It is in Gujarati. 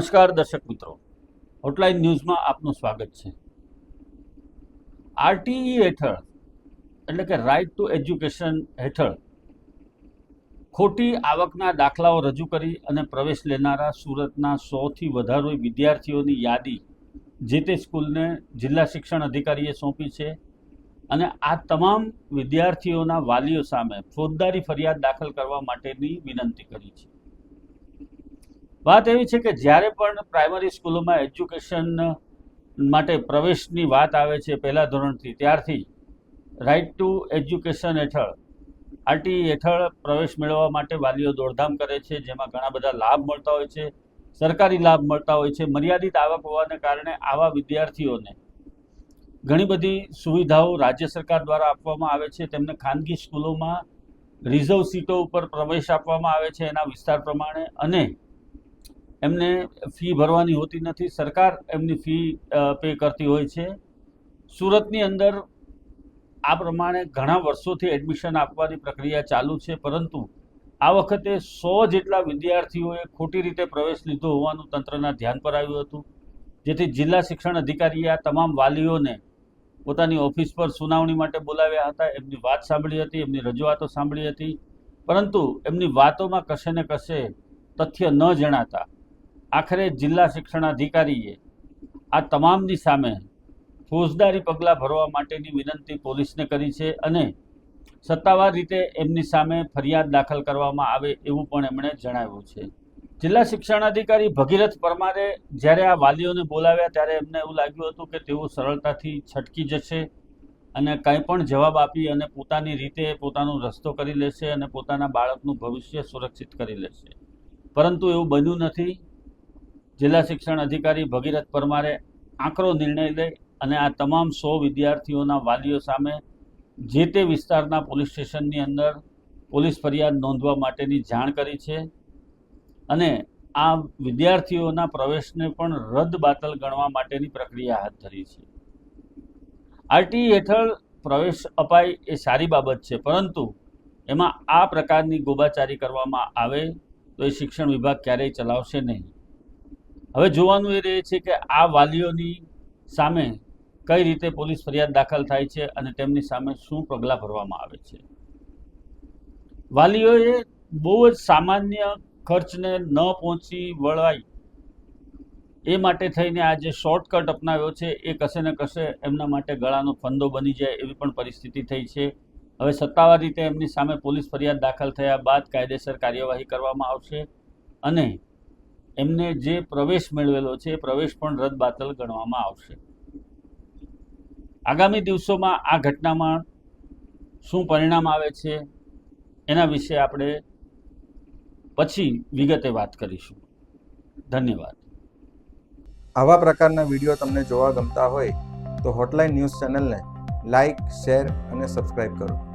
નમસ્કાર દર્શક મિત્રો. હોટલાઇન ન્યૂઝમાં આપનું સ્વાગત છે. આરટીઈ હેઠળ, એટલે કે રાઇટ ટુ એજ્યુકેશન હેઠળ, ખોટી આવકના દાખલાઓ રજૂ કરી અને પ્રવેશ લેનારા સુરતના સોથી વધારે વિદ્યાર્થીઓની યાદી જે તે સ્કૂલને જિલ્લા શિક્ષણ અધિકારીએ સોંપી છે અને આ તમામ વિદ્યાર્થીઓના વાલીઓ સામે ફોજદારી ફરિયાદ દાખલ કરવા માટેની વિનંતી કરી છે. વાત એવી છે કે જ્યારે પણ પ્રાઇમરી સ્કૂલોમાં એજ્યુકેશન માટે પ્રવેશની વાત આવે છે પહેલા ધોરણથી, ત્યારથી રાઇટ ટુ એજ્યુકેશન હેઠળ આરટી હેઠળ પ્રવેશ મેળવવા માટે વાલીઓ દોડધામ કરે છે, જેમાં ઘણા બધા લાભ મળતા હોય છે, સરકારી લાભ મળતા હોય છે, મર્યાદિત આવક હોવાને કારણે આવા વિદ્યાર્થીઓને ઘણી બધી સુવિધાઓ રાજ્ય સરકાર દ્વારા આપવામાં આવે છે. તેમને ખાનગી સ્કૂલોમાં રિઝર્વ સીટો ઉપર પ્રવેશ આપવામાં આવે છે એના વિસ્તાર પ્રમાણે અને એમને ફી ભરવાની હોતી નથી. સરકાર એમની ફી પે કરતી હોય છે. સુરતની અંદર આ પ્રમાણે ઘણા વર્ષોથી એડમિશન આપવાની પ્રક્રિયા ચાલુ છે, પરંતુ આ વખતે સો જેટલા વિદ્યાર્થીઓએ ખોટી રીતે પ્રવેશ લીધો હોવાનું તંત્રના ધ્યાન પર આવ્યું હતું. જેથી જિલ્લા શિક્ષણ અધિકારીએ આ તમામ વાલીઓને પોતાની ઓફિસ પર સુનાવણી માટે બોલાવ્યા હતા. એમની વાત સાંભળી હતી, એમની રજૂઆતો સાંભળી હતી. પરંતુ એમની વાતોમાં કશે ને કશે તથ્ય ન જણાતા આખરે જિલ્લા શિક્ષણાધિકારીએ આ તમામની સામે ફોજદારી પગલાં ભરવા માટેની વિનંતી પોલીસને કરી છે અને સત્તાવાર રીતે એમની સામે ફરિયાદ દાખલ કરવામાં આવે એવું પણ એમણે જણાવ્યું છે. જિલ્લા શિક્ષણાધિકારી ભગીરથ પરમારે જ્યારે આ વાલીઓને બોલાવ્યા ત્યારે એમને એવું લાગ્યું હતું કે તેઓ સરળતાથી છટકી જશે અને કંઈ પણ જવાબ આપી અને પોતાની રીતે પોતાનો રસ્તો કરી લેશે અને પોતાના બાળકનું ભવિષ્ય સુરક્ષિત કરી લેશે. પરંતુ એવું બન્યું નથી. જિલ્લા શિક્ષણ અધિકારી ભગીરથ પરમારે આકરો નિર્ણય લઈ અને આ તમામ સો વિદ્યાર્થીઓના વાલીઓ સામે જે તે વિસ્તારના પોલીસ સ્ટેશનની અંદર પોલીસ ફરિયાદ નોંધવા માટેની જાણ કરી છે અને આ વિદ્યાર્થીઓના પ્રવેશને પણ રદ બાતલ ગણવા માટેની પ્રક્રિયા હાથ ધરી છે. આરટી હેઠળ પ્રવેશ અપાય એ સારી બાબત છે, પરંતુ એમાં આ પ્રકારની ગોબાચારી કરવામાં આવે તો એ શિક્ષણ વિભાગ ક્યારેય ચલાવશે નહીં. હવે જોવાનું એ રહે છે કે આ વાલીઓની સામે કઈ રીતે પોલીસ ફરિયાદ દાખલ થાય છે અને તેમની સામે શું પગલાં ભરવામાં આવે છે. વાલીઓએ બહુ જ સામાન્ય ખર્ચને ન પહોંચી વળવાય એ માટે થઈને આ જે શોર્ટકટ અપનાવ્યો છે એ કશે ને કશે એમના માટે ગળાનો ફંદો બની જાય એવી પણ પરિસ્થિતિ થઈ છે. હવે સત્તાવાર રીતે એમની સામે પોલીસ ફરિયાદ દાખલ થયા બાદ કાયદેસર કાર્યવાહી કરવામાં આવશે અને એમને જે પ્રવેશ મેળવેલો છે, એ પ્રવેશ પણ રદ બાતલ ગણવામાં આવશે. આગામી દિવસોમાં આ ઘટનામાં શું પરિણામ આવે છે, એના વિશે આપણે પછી વિગતે વાત કરીશું. ધન્યવાદ. આવા પ્રકારના વીડિયો તમને જોવા ગમતા હોય તો હોટલાઇન ન્યૂઝ ચેનલને લાઇક શેર અને સબસ્ક્રાઇબ કરો.